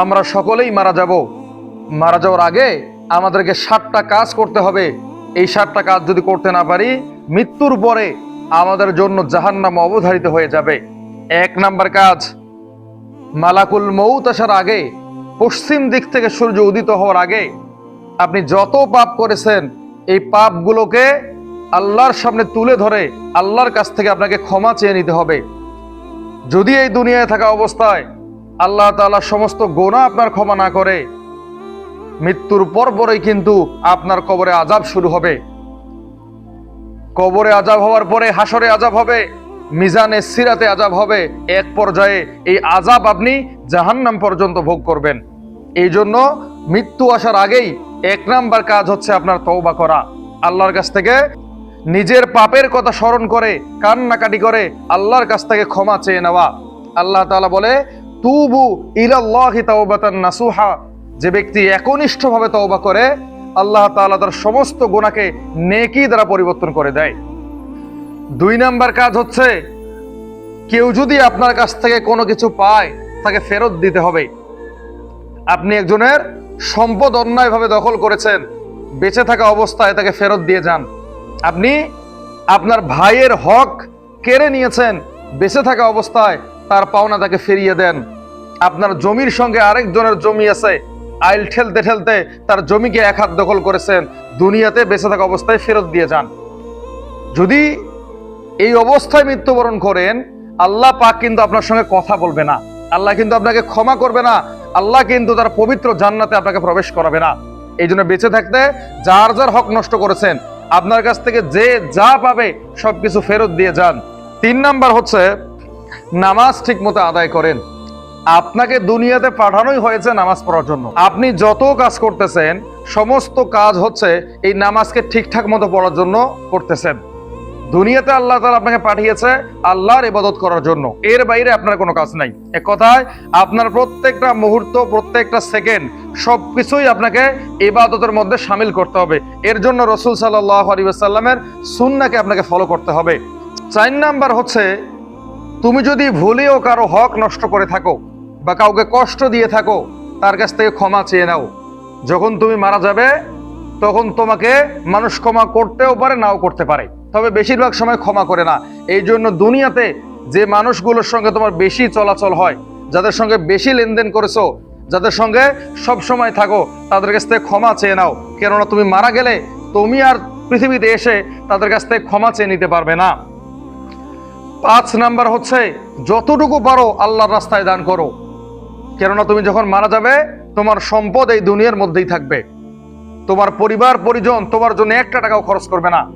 আমরা সকলেই মারা যাব। মারা যাওয়ার আগে আমাদেরকে ষাটটা কাজ করতে হবে। এই ষাটটা কাজ যদি করতে না পারি, মৃত্যুর পরে আমাদের জন্য জাহান্নাম অবধারিত হয়ে যাবে। এক নাম্বার কাজ, মালাকুল মৌত আসার আগে, পশ্চিম দিক থেকে সূর্য উদিত হওয়ার আগে আপনি যত পাপ করেছেন, এই পাপগুলোকে আল্লাহর সামনে তুলে ধরে আল্লাহর কাছ থেকে আপনাকে ক্ষমা চেয়ে নিতে হবে। যদি এই দুনিয়ায় থাকা অবস্থায় আল্লাহ তাআলা সমস্ত গোনা আপনার ক্ষমা না করে। মৃত্যুর পর পরেই কিন্তু আপনার কবরে আজাব শুরু হবে। কবরে আজাব হওয়ার পরে হাসরে আজাব হবে, মিজানে সিরাতে আজাব হবে। এক পর্যায়ে এই আজাব আপনি জাহান্নাম পর্যন্ত ভোগ করবেন। এই জন্য মৃত্যু আসার আগেই এক নাম্বার কাজ হচ্ছে আপনার তওবা করা। আল্লাহর কাছ থেকে নিজের পাপের কথা স্মরণ করে, কান্নাকাটি করে আল্লাহর কাছ থেকে ক্ষমা চেয়ে নেওয়া। আল্লাহ তাআলা বলে তুবু ইলাল্লাহি নাসুহা। যে ব্যক্তি একনিষ্ঠভাবে তওবা করে, আল্লাহ তাআলা তার সমস্ত গোনাকে নেকি দ্বারা পরিবর্তন করে দেয়। দুই নাম্বার কাজ হচ্ছে, কেউ যদি আপনার কাছ থেকে কোনো কিছু পায়, তাকে ফেরত দিতে হবে। আপনি একজনের সম্পদ অন্যায়ভাবে দখল করেছেন, বেঁচে থাকা অবস্থায় তাকে ফেরত দিয়ে যান। আপনি আপনার ভাইয়ের হক কেড়ে নিয়েছেন, বেঁচে থাকা অবস্থায় তার পাওনা তাকে ফিরিয়ে দেন। আপনার জমির সঙ্গে আরেকজনের জমি আছে, আইল ঠেলতে ঠেলতে তার জমিকে এক হাত দখল করেছেন। দুনিয়াতে বেঁচে থাকা অবস্থায় ফেরত দিয়ে যান। যদি এই অবস্থায় মৃত্যুবরণ করেন, আল্লাহ পাক কিন্তু আপনার সঙ্গে কথা বলবে না। আল্লাহ কিন্তু আপনাকে ক্ষমা করবে না। আল্লাহ কিন্তু তার পবিত্র জান্নাতে আপনাকে প্রবেশ করাবে না। এই জন্য বেঁচে থাকতে যার যার হক নষ্ট করেছেন, আপনার কাছ থেকে যে যা পাবে সবকিছু ফেরত দিয়ে যান। তিন নাম্বার হচ্ছে নামাজ ঠিক মতো আদায় করেন। আপনাকে দুনিয়াতে পাঠানোই হয়েছে নামাজ পড়ার জন্য। আপনি যত কাজ করতেছেন, সমস্ত কাজ হচ্ছে এই নামাজকে ঠিকঠাক মতো পড়ার জন্য করতেছেন। দুনিয়াতে আল্লাহ তাআলা আপনাকে পাঠিয়েছে আল্লাহর ইবাদত করার জন্য। এর বাইরে আপনার কোনো কাজ নাই। এক কথায় আপনার প্রত্যেকটা মুহূর্ত, প্রত্যেকটা সেকেন্ড সবকিছুই আপনাকে ইবাদতের মধ্যে সামিল করতে হবে। এর জন্য রসুল সাল্লাহ আলী সাল্লামের সুন্নাকে আপনাকে ফলো করতে হবে। চার নাম্বার হচ্ছে তুমি যদি ভুলেও কারও হক নষ্ট করে থাকো বা কাউকে কষ্ট দিয়ে থাকো, তার কাছ থেকে ক্ষমা চেয়ে নাও। যখন তুমি মারা যাবে, তখন তোমাকে মানুষ ক্ষমা করতেও পারে, নাও করতে পারে। তবে বেশিরভাগ সময় ক্ষমা করে না। এই জন্য দুনিয়াতে যে মানুষগুলোর সঙ্গে তোমার বেশি চলাচল হয়, যাদের সঙ্গে বেশি লেনদেন করেছ, যাদের সঙ্গে সব সময় থাকো, তাদের কাছ থেকে ক্ষমা চেয়ে নাও। কেননা তুমি মারা গেলে, তুমি আর পৃথিবীতে এসে তাদের কাছ থেকে ক্ষমা চেয়ে নিতে পারবে না। পাঁচ নাম্বার হচ্ছে, যতটুকু পারো আল্লাহর রাস্তায় দান করো। কেননা তুমি যখন মারা যাবে, তোমার সম্পদ এই দুনিয়ার মধ্যেই থাকবে। তোমার পরিবার, পরিজন, তোমার জন্য একটা টাকাও খরচ করবে না।